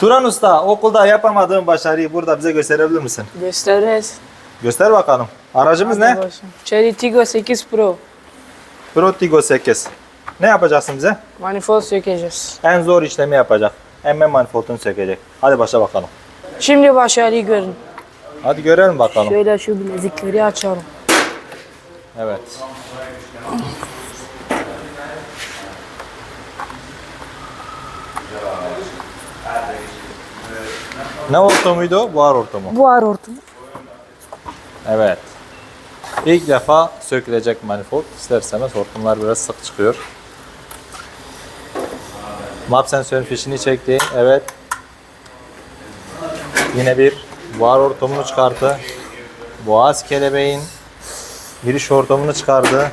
Turan Usta okulda yapamadığın başarıyı burada bize gösterebilir misin? Gösteririz. Göster bakalım. Aracımız ne? Cherry Tiggo 8 Pro. Pro Tigo 8. Ne yapacaksın bize? Manifold sökeceğiz. En zor işlemi yapacak. Emme manifoldunu sökecek. Hadi başla bakalım. Şimdi başarıyı görün. Hadi görelim bakalım. Şöyle şu bilezikleri açalım. Evet. Ne ortamıydı o? Buhar ortamı. Buhar hortumu. Evet. İlk defa sökülecek manifold. İster istemez hortumlar biraz sık çıkıyor. Map sensörün fişini çekti. Evet. Yine bir buhar hortumunu çıkarttı. Boğaz kelebeğin giriş hortumunu çıkardı.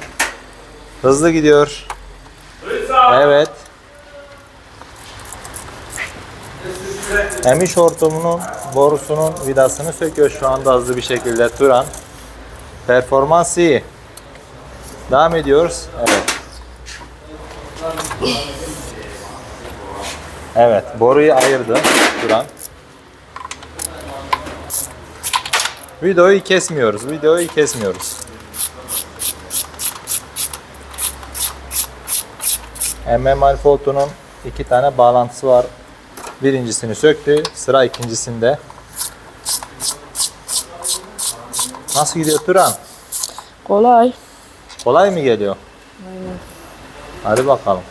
Hızlı gidiyor. Evet. Emiş hortumunun borusunun vidasını söküyor şu anda hızlı bir şekilde Turan. Performans iyi. Devam ediyoruz. Evet. Evet, boruyu ayırdı Turan. Videoyu kesmiyoruz. Videoyu kesmiyoruz. MM manifoldunun iki tane bağlantısı var. Birincisini söktü. Sıra ikincisinde. Nasıl gidiyor Turan? Kolay. Kolay mı geliyor? Hadi bakalım.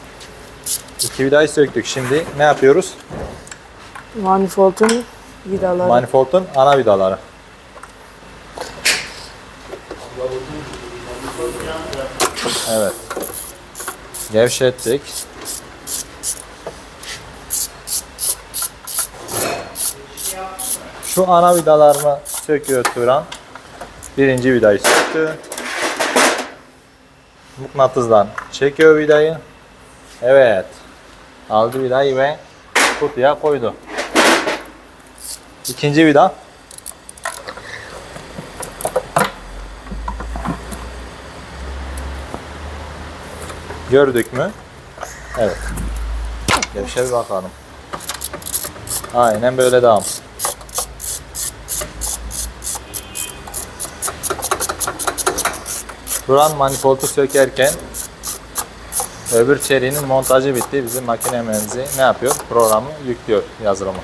İki vidayı söktük. Şimdi ne yapıyoruz? Manifoldun vidaları. Manifoldun ana vidaları. Evet. Gevşettik. Şu ana vidalarını söküyor Turan. Birinci vidayı söktü. Mıknatısdan çekiyor vidayı. Evet. Aldı vidayı ve kutuya koydu. İkinci vida. Gördük mü? Evet. Gevşe bir bakalım. Aynen böyle devam. Turan manifoldu sökerken öbür çeliğinin montajı bitti. Bizim makinemenizi ne yapıyor? Programı yüklüyor yazılımı.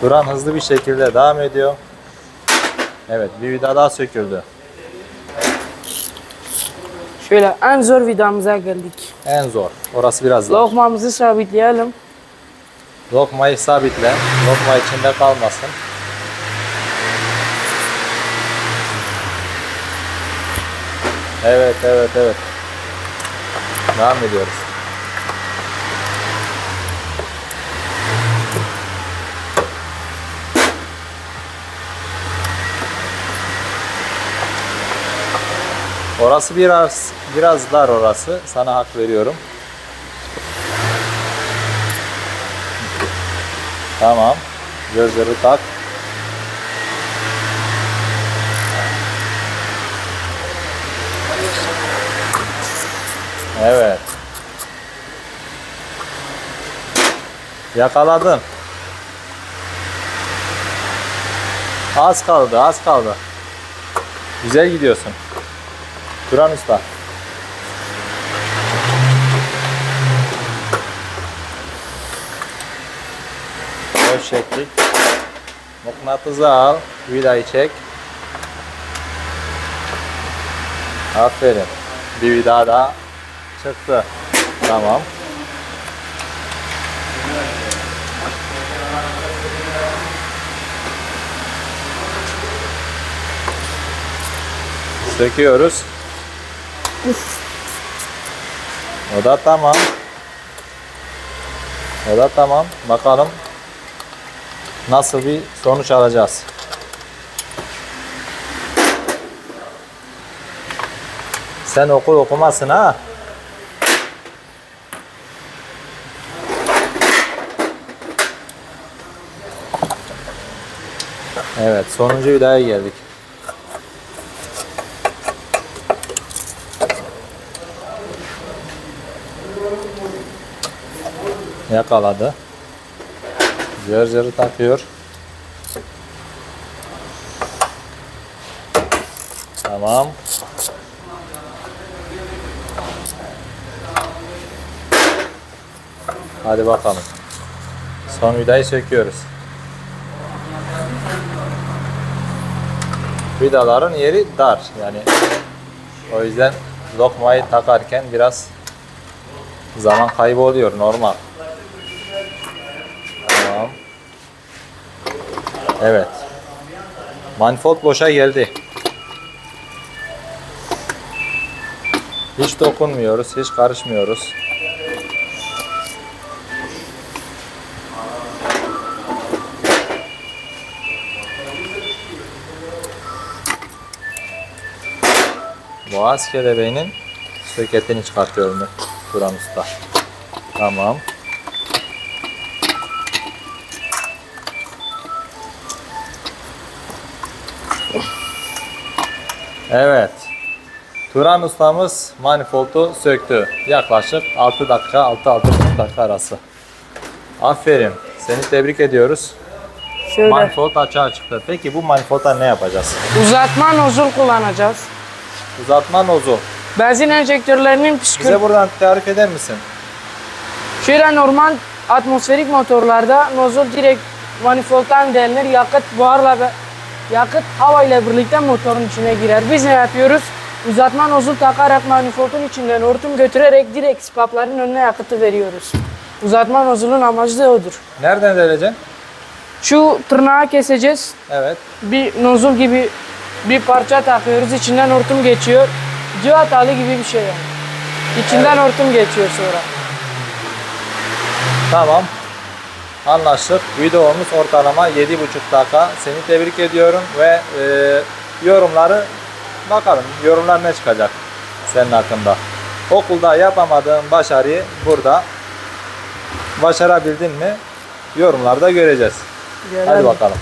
Turan hızlı bir şekilde devam ediyor. Evet bir vida daha söküldü. Şöyle en zor vidamıza geldik. En zor. Orası biraz zor. Lokmamızı sabitleyelim. Lokmayı sabitle. Lokma içinde kalmasın. Evet, evet, evet. Devam ediyoruz. Orası biraz biraz dar orası. Sana hak veriyorum. Tamam. Gözleri tak. Evet. Yakaladın. Az kaldı, az kaldı. Güzel gidiyorsun. Duran Usta. Gevşettik. Mıknatısı al. Vidayı çek. Aferin. Bir vida daha çıktı. Tamam. Söküyoruz. O da tamam. O da tamam. Bakalım nasıl bir sonuç alacağız. Sen okul okumazsın ha. Evet, sonuncu vidaya geldik. Yakaladı. Zır takıyor. Tamam. Hadi bakalım. Son vidayı söküyoruz. Vidaların yeri dar yani. O yüzden lokmayı takarken biraz zaman kaybı oluyor normal. Tamam. Evet. Manifold boşa geldi. Hiç dokunmuyoruz, hiç karışmıyoruz. Boğaz kelebeğinin söketini çıkartıyorum Turan Usta. Tamam. Evet. Turan ustamız manifoldu söktü. Yaklaşık 6 dakika, 6-6,5 dakika arası. Aferin. Seni tebrik ediyoruz. Şöyle Manifold açığa çıktı. Peki bu manifolda ne yapacağız? uzatma nozul kullanacağız. Uzatma nozul. Benzin enjektörlerinin püskür... Bize buradan tarif eder misin? Şöyle normal atmosferik motorlarda nozul direkt manifoldtan delinir. Yakıt buharla ve yakıt hava ile birlikte motorun içine girer. Biz ne yapıyoruz? Uzatma nozul takarak manifoldun içinden hortum götürerek direkt spapların önüne yakıtı veriyoruz. Uzatma nozulun amacı da odur. Nereden deleceksin? Şu tırnağı keseceğiz. Evet. Bir nozul gibi bir parça takıyoruz. İçinden hortum geçiyor. Civatalı gibi bir şey yani. İçinden hortum geçiyor sonra. Tamam. Anlaştık. Videomuz ortalama 7,5 dakika. Seni tebrik ediyorum ve e, yorumları bakalım. Yorumlar ne çıkacak senin hakkında. Okulda yapamadığın başarıyı burada başarabildin mi? Yorumlarda göreceğiz. Hadi Gelelim. bakalım.